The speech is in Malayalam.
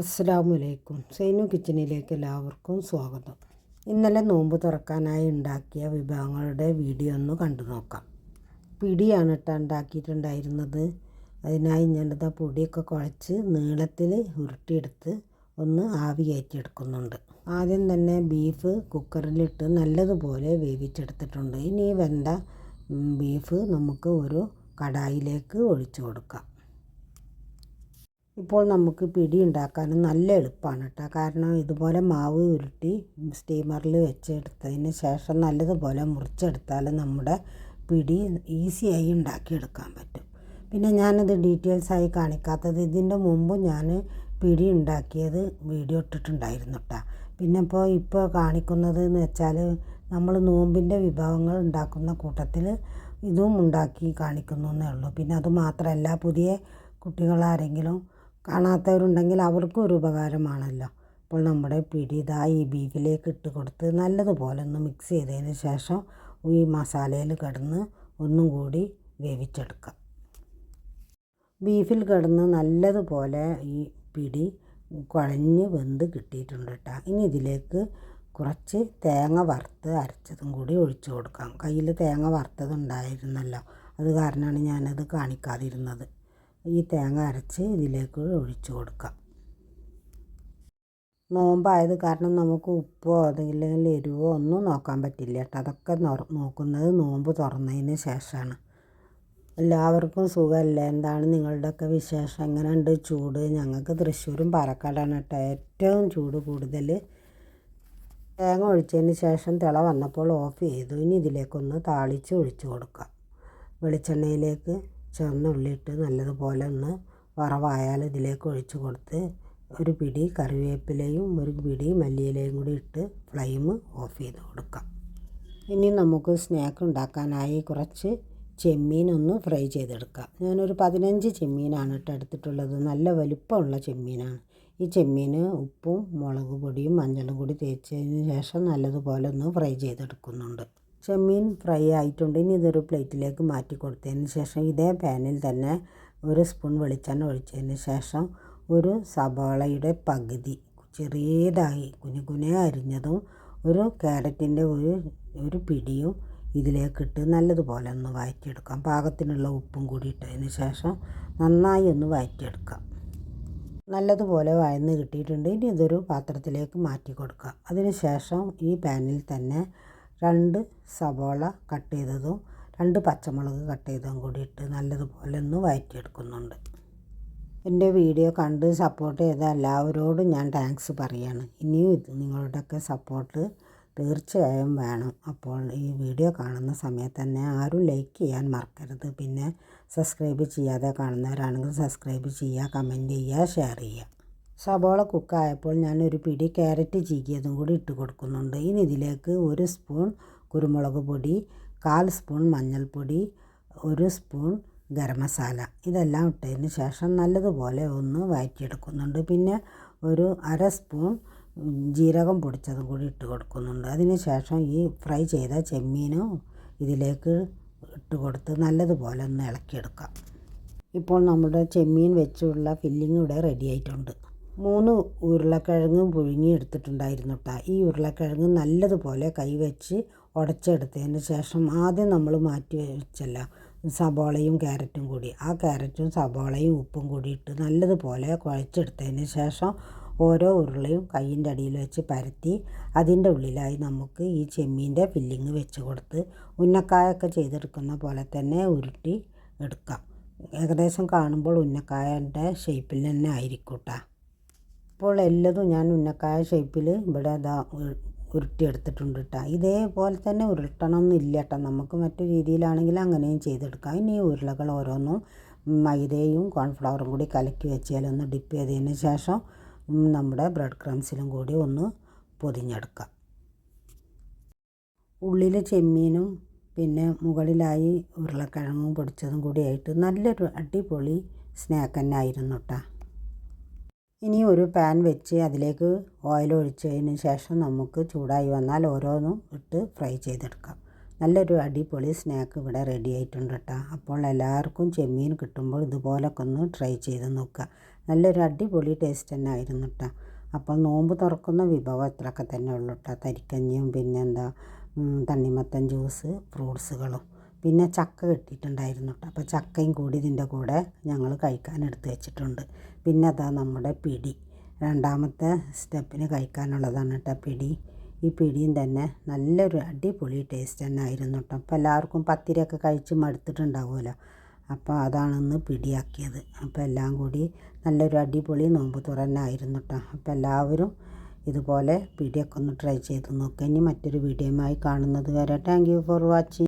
അസ്സലാമലൈക്കും സൈനു കിച്ചണിലേക്ക് എല്ലാവർക്കും സ്വാഗതം. ഇന്നലെ നോമ്പ് തുറക്കാനായി ഉണ്ടാക്കിയ വിഭവങ്ങളുടെ വീഡിയോ ഒന്ന് കണ്ടു നോക്കാം. പിടിയാണ് കേട്ടോ ഉണ്ടാക്കിയിട്ടുണ്ടായിരുന്നത്. അതിനായി ഞാനിതാ പൊടിയൊക്കെ കുഴച്ച് നീളത്തിൽ ഉരുട്ടിയെടുത്ത് ഒന്ന് ആവി കയറ്റിയെടുക്കുന്നുണ്ട്. ആദ്യം തന്നെ ബീഫ് കുക്കറിലിട്ട് നല്ലതുപോലെ വേവിച്ചെടുത്തിട്ടുണ്ട്. ഇനി വെന്ത ബീഫ് നമുക്ക് ഒരു കടായിലേക്ക് ഒഴിച്ചു കൊടുക്കാം. ഇപ്പോൾ നമുക്ക് പിടി ഉണ്ടാക്കാനും നല്ല എളുപ്പമാണ് കേട്ടോ. കാരണം ഇതുപോലെ മാവ് ഉരുട്ടി സ്റ്റീമറിൽ വെച്ചെടുത്തതിന് ശേഷം നല്ലതുപോലെ മുറിച്ചെടുത്താൽ നമ്മുടെ പിടി ഈസിയായി ഉണ്ടാക്കിയെടുക്കാൻ പറ്റും. പിന്നെ ഞാനത് ഡീറ്റെയിൽസ് ആയി കാണിക്കാത്തത് ഇതിന്റെ മുമ്പ് ഞാൻ പിടി ഉണ്ടാക്കിയത് വീഡിയോ ഇട്ടിട്ടുണ്ടായിരുന്നു കേട്ടോ. പിന്നെ ഇപ്പോൾ ഇപ്പോൾ കാണിക്കുന്നത് എന്ന് വെച്ചാൽ നമ്മൾ നോമ്പിന്റെ വിഭവങ്ങൾ ഉണ്ടാക്കുന്ന കൂട്ടത്തിൽ ഇതും ഉണ്ടാക്കി കാണിക്കുന്നു എന്നേ ഉള്ളൂ. പിന്നെ അത് മാത്രമല്ല പുതിയ കുട്ടികളാരെങ്കിലും കാണാത്തവരുണ്ടെങ്കിൽ അവർക്കും ഒരു ഉപകാരമാണല്ലോ. അപ്പോൾ നമ്മുടെ പിടി ഇതാ ഈ ബീഫിലേക്ക് ഇട്ട് കൊടുത്ത് നല്ലതുപോലെ ഒന്ന് മിക്സ് ചെയ്തതിന് ശേഷം ഈ മസാലയിൽ കിടന്ന് ഒന്നും കൂടി വേവിച്ചെടുക്കാം. ബീഫിൽ കിടന്ന് നല്ലതുപോലെ ഈ പിടി കുഴഞ്ഞ് വെന്ത് കിട്ടിയിട്ടുണ്ട് കേട്ടോ. ഇനി ഇതിലേക്ക് കുറച്ച് തേങ്ങ വറുത്ത് അരച്ചതും കൂടി ഒഴിച്ചു കൊടുക്കാം. കയ്യിൽ തേങ്ങ വറുത്തത് ഉണ്ടായിരുന്നല്ലോ അത് കാരണമാണ് ഞാനത് കാണിക്കാതിരുന്നത്. ഈ തേങ്ങ അരച്ച് ഇതിലേക്ക് ഒഴിച്ചു കൊടുക്കാം. നോമ്പായത് കാരണം നമുക്ക് ഉപ്പോ അതല്ലെങ്കിൽ എരിവോ ഒന്നും നോക്കാൻ പറ്റില്ല കേട്ടോ. അതൊക്കെ നോക്കുന്നത് നോമ്പ് തുറന്നതിന് ശേഷമാണ് എല്ലാവർക്കും സുഖമല്ലേ? എന്താണ് നിങ്ങളുടെയൊക്കെ വിശേഷം? എങ്ങനെയുണ്ട്? ചൂട്? ഞങ്ങൾക്ക് തൃശ്ശൂരും പാലക്കാടാണ് കേട്ടോ ഏറ്റവും ചൂട് കൂടുതൽ. തേങ്ങ ഒഴിച്ചതിന് ശേഷം തിള വന്നപ്പോൾ ഓഫ് ചെയ്തു. ഇനി ഇതിലേക്കൊന്ന് താളിച്ച് ഒഴിച്ചു കൊടുക്കാം. വെളിച്ചെണ്ണയിലേക്ക് ചുവന്ന ഉള്ളിയിട്ട് നല്ലതുപോലെ ഒന്ന് വറവായാൽ ഇതിലേക്ക് ഒഴിച്ച് കൊടുത്ത് ഒരു പിടി കറിവേപ്പിലയും ഒരു പിടി മല്ലിയിലയും കൂടി ഇട്ട് ഫ്ലെയിം ഓഫ് ചെയ്ത് കൊടുക്കാം. ഇനി നമുക്ക് സ്നാക്ക് ഉണ്ടാക്കാനായി കുറച്ച് ചെമ്മീൻ ഒന്ന് ഫ്രൈ ചെയ്തെടുക്കാം. ഞാനൊരു പതിനഞ്ച് ചെമ്മീനാണ് ഇട്ട് എടുത്തിട്ടുള്ളത്. നല്ല വലുപ്പമുള്ള ചെമ്മീനാണ്. ഈ ചെമ്മീന് ഉപ്പും മുളക് പൊടിയും മഞ്ഞളും കൂടി തേച്ചതിന് ശേഷം നല്ലതുപോലെ ഒന്ന് ഫ്രൈ ചെയ്തെടുക്കുന്നുണ്ട്. ചെമ്മീൻ ഫ്രൈ ആയിട്ടുണ്ട്. ഇനി ഇതൊരു പ്ലേറ്റിലേക്ക് മാറ്റി കൊടുത്തതിന് ശേഷം ഇതേ പാനിൽ തന്നെ ഒരു സ്പൂൺ വെളിച്ചെണ്ണ ഒഴിച്ചതിന് ശേഷം ഒരു സവാളയുടെ പകുതി ചെറിയതായി കുഞ്ഞു കുഞ്ഞെ അരിഞ്ഞതും ഒരു ക്യാരറ്റിന്റെ ഒരു ഒരു പിടിയും ഇതിലേക്കിട്ട് നല്ലതുപോലെ ഒന്ന് വഴറ്റിയെടുക്കാം പാകത്തിനുള്ള ഉപ്പും കൂടി ഇട്ടതിന് ശേഷം നന്നായി ഒന്ന് വഴറ്റിയെടുക്കാം നല്ലതുപോലെ വഴന്ന് കിട്ടിയിട്ടുണ്ട്. ഇനി ഇതൊരു പാത്രത്തിലേക്ക് മാറ്റി കൊടുക്കാം. അതിന് ശേഷം ഈ പാനിൽ തന്നെ രണ്ട് സവോള കട്ട് ചെയ്തതും രണ്ട് പച്ചമുളക് കട്ട് ചെയ്തതും കൂടി ഇട്ട് നല്ലതുപോലെ ഒന്ന് വഴറ്റിയെടുക്കുന്നുണ്ട് എന്റെ വീഡിയോ കണ്ട് സപ്പോർട്ട് ചെയ്ത എല്ലാവരോടും ഞാൻ താങ്ക്സ് പറയാണ്. ഇനിയും നിങ്ങളുടെയൊക്കെ സപ്പോർട്ട് തീർച്ചയായും വേണം. അപ്പോൾ ഈ വീഡിയോ കാണുന്ന സമയത്ത് തന്നെ ആരും ലൈക്ക് ചെയ്യാൻ മറക്കരുത്. പിന്നെ സബ്സ്ക്രൈബ് ചെയ്യാതെ കാണുന്നവരാണെങ്കിൽ സബ്സ്ക്രൈബ് ചെയ്യുക കമന്റ് ചെയ്യുക ഷെയർ ചെയ്യുക. സബോള കുക്കായപ്പോൾ ഞാൻ ഒരു പിടി ക്യാരറ്റ് ചീകിയതും കൂടി ഇട്ട് കൊടുക്കുന്നുണ്ട്. ഇനി ഇതിലേക്ക് ഒരു സ്പൂൺ കുരുമുളക് പൊടി കാൽ സ്പൂൺ മഞ്ഞൾപ്പൊടി ഒരു സ്പൂൺ ഗരം മസാല. ഇതെല്ലാം ഇട്ടതിന് ശേഷം നല്ലതുപോലെ ഒന്ന് വഴറ്റിയെടുക്കുന്നുണ്ട് പിന്നെ ഒരു അര സ്പൂൺ ജീരകം പൊടിച്ചതും കൂടി ഇട്ട് കൊടുക്കുന്നുണ്ട്. അതിന് ശേഷം ഈ ഫ്രൈ ചെയ്ത ചെമ്മീനും ഇതിലേക്ക് ഇട്ട് കൊടുത്ത് നല്ലതുപോലെ ഒന്ന് ഇളക്കിയെടുക്കാം. ഇപ്പോൾ നമ്മുടെ ചെമ്മീൻ വെച്ചുള്ള ഫില്ലിംഗ് ഇവിടെ റെഡി ആയിട്ടുണ്ട്. മൂന്ന് ഉരുളക്കിഴങ്ങും പുഴുങ്ങി എടുത്തിട്ടുണ്ടായിരുന്നു കേട്ടോ ഈ ഉരുളക്കിഴങ്ങ് നല്ലതുപോലെ കൈവച്ച് ഉടച്ചെടുത്തതിന് ശേഷം ആദ്യം നമ്മൾ മാറ്റി വെച്ചല്ല സബോളയും ക്യാരറ്റും കൂടി. ആ ക്യാരറ്റും സബോളയും ഉപ്പും കൂടി ഇട്ട് നല്ലതുപോലെ കുഴച്ചെടുത്തതിന് ശേഷം ഓരോ ഉരുളയും കയ്യിന്റെ അടിയിൽ വെച്ച് പരത്തി അതിന്റെ ഉള്ളിലായി നമുക്ക് ഈ ചെമ്മീന്റെ ഫില്ലിങ് വെച്ച് കൊടുത്ത് ഉന്നക്കായൊക്കെ ചെയ്തെടുക്കുന്ന പോലെ തന്നെ ഉരുട്ടി എടുക്കാം. ഏകദേശം കാണുമ്പോൾ ഉന്നക്കായന്റെ ഷേപ്പിൽ തന്നെ ആയിരിക്കും ഇപ്പോൾ എല്ലതും ഞാൻ ഉന്നക്കായ ഷേപ്പിൽ ഇവിടെ ഇതാ ഉരുട്ടിയെടുത്തിട്ടുണ്ട് കേട്ടോ ഇതേപോലെ തന്നെ ഉരുട്ടണം എന്നില്ല കേട്ടോ നമുക്ക് മറ്റു രീതിയിലാണെങ്കിൽ അങ്ങനെയും ചെയ്തെടുക്കാം. ഇനി ഉരുളകൾ ഓരോന്നും മൈദയും കോൺഫ്ലവറും കൂടി കലക്കി വെച്ചാലൊന്ന് ഡിപ്പ് ചെയ്തതിന് ശേഷം നമ്മുടെ ബ്രെഡ് ക്രംസിലും കൂടി ഒന്ന് പൊതിഞ്ഞെടുക്കാം. ഉള്ളിൽ ചെമ്മീനും പിന്നെ മുകളിലായി ഉരുളക്കിഴങ്ങും പൊടിച്ചതും കൂടി ആയിട്ട് നല്ലൊരു അടിപൊളി സ്നാക്ക് തന്നെ ആയിരുന്നു കേട്ടോ ഇനി ഒരു പാൻ വെച്ച് അതിലേക്ക് ഓയിൽ ഒഴിച്ചതിന് ശേഷം നമുക്ക് ചൂടായി വന്നാൽ ഓരോന്നും ഇട്ട് ഫ്രൈ ചെയ്തെടുക്കാം. നല്ലൊരു അടിപൊളി സ്നാക്ക് ഇവിടെ റെഡി ആയിട്ടുണ്ട് കേട്ടോ അപ്പോൾ എല്ലാവർക്കും ചെമ്മീൻ കിട്ടുമ്പോൾ ഇതുപോലൊക്കെ ഒന്ന് ട്രൈ ചെയ്ത് നോക്കുക. നല്ലൊരു അടിപൊളി ടേസ്റ്റ് തന്നെ ആയിരുന്നു കേട്ടോ അപ്പോൾ നോമ്പ് തുറക്കുന്ന വിഭവം ഇത്രയൊക്കെ തന്നെ ഉള്ളൂ കേട്ടോ തരിക്കഞ്ഞിയും പിന്നെന്താ തണ്ണിമത്തൻ ജ്യൂസ് ഫ്രൂട്ട്സുകളും പിന്നെ ചക്ക കിട്ടിയിട്ടുണ്ടായിരുന്നു കേട്ടോ. അപ്പോൾ ചക്കയും കൂടി ഇതിന്റെ കൂടെ ഞങ്ങൾ കഴിക്കാൻ എടുത്ത് വെച്ചിട്ടുണ്ട്. പിന്നെ അതാ നമ്മുടെ പിടി. രണ്ടാമത്തെ സ്റ്റെപ്പിന് കഴിക്കാനുള്ളതാണ് കേട്ടോ പിടി. ഈ പിടിയും തന്നെ നല്ലൊരു അടിപൊളി ടേസ്റ്റ് തന്നെ ആയിരുന്നു കേട്ടോ. അപ്പോൾ എല്ലാവർക്കും പത്തിരിയൊക്കെ കഴിച്ച് മടുത്തിട്ടുണ്ടാവുമല്ലോ. അപ്പോൾ അതാണെന്ന് പിടിയാക്കിയത്. അപ്പോൾ എല്ലാം കൂടി നല്ലൊരു അടിപൊളി നോമ്പ് തുറന്നെ ആയിരുന്നു കേട്ടോ. അപ്പോൾ എല്ലാവരും ഇതുപോലെ പിടിയൊക്കെ ഒന്ന് ട്രൈ ചെയ്ത് നോക്കുക ഇനി മറ്റൊരു വീഡിയോയുമായി കാണുന്നത് വരെ. Thank you for watching